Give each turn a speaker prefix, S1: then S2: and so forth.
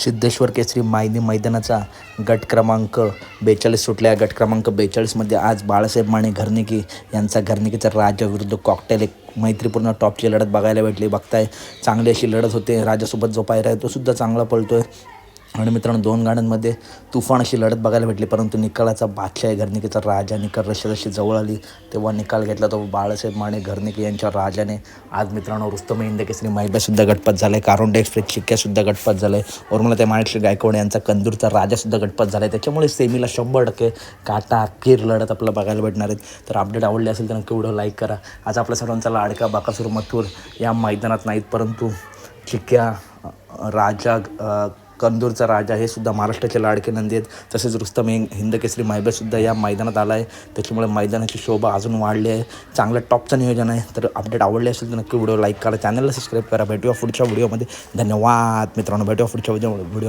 S1: सिद्धेश्वर केसरी मायनी मैदानाचा गट क्रमांक बेचाळीस सुटल्या. गट क्रमांक बेचाळीसमध्ये आज बाळासाहेब माने घरनिकी यांचा घरनिकीचा राजा विरुद्ध कॉकटेल एक मैत्रीपूर्ण टॉपची लढत बघायला भेटली. बघताय चांगली अशी लढत होते. राजासोबत जो पायरा आहे तो सुद्धा चांगला पळतोय. आणि मित्रांनो दोन गाड्यांमध्ये तुफान अशी लढत बघायला भेटली परंतु निकालाचा बादशाह आहे घरनिकीचा राजा. निकाल रशी जशी जवळ आली तेव्हा निकाल घेतला तो बाळासाहेब माने घरनिकी यांच्या राजाने. आज मित्रांनो रुस्तम हिंद केसरी माहिबासुद्धा गटपात झाला आहे कारोंडे एक्सप्रेस चिक्क्यासुद्धा गटपात झालं आहे उर्मिला त्या माणिकश्री गायकवाड यांचा कंदूरचा राजासुद्धा गटपात झाला आहे त्याच्यामुळे सेमीला शंभर टक्के काटा अखेर लढत आपल्याला बघायला भेटणार आहेत. तर अपडेट आवडले असेल तर नक्की व्हिडिओ लाईक करा. आज आपल्या सर्वांचा लाडका बाकासूर मथुर या मैदानात नाहीत परंतु चिक्क्या राजा कंदूरचा राजा हे सुद्धा महाराष्ट्राचे लाडके नंदी आहेत. तसेच रुस्तम हिंद हिंद केसरी सुद्धा या मैदानात आला आहे त्याच्यामुळे मैदानाची शोभा अजून वाढली आहे. चांगलं टॉपचं नियोजन आहे. तर अपडेट आवडले असेल तर नक्की व्हिडिओ लाईक करा. चॅनलला सबस्क्राईब करा. भेटूया पुढच्या व्हिडिओमध्ये. धन्यवाद मित्रांनो. भेटूया पुढच्या व्हिडिओ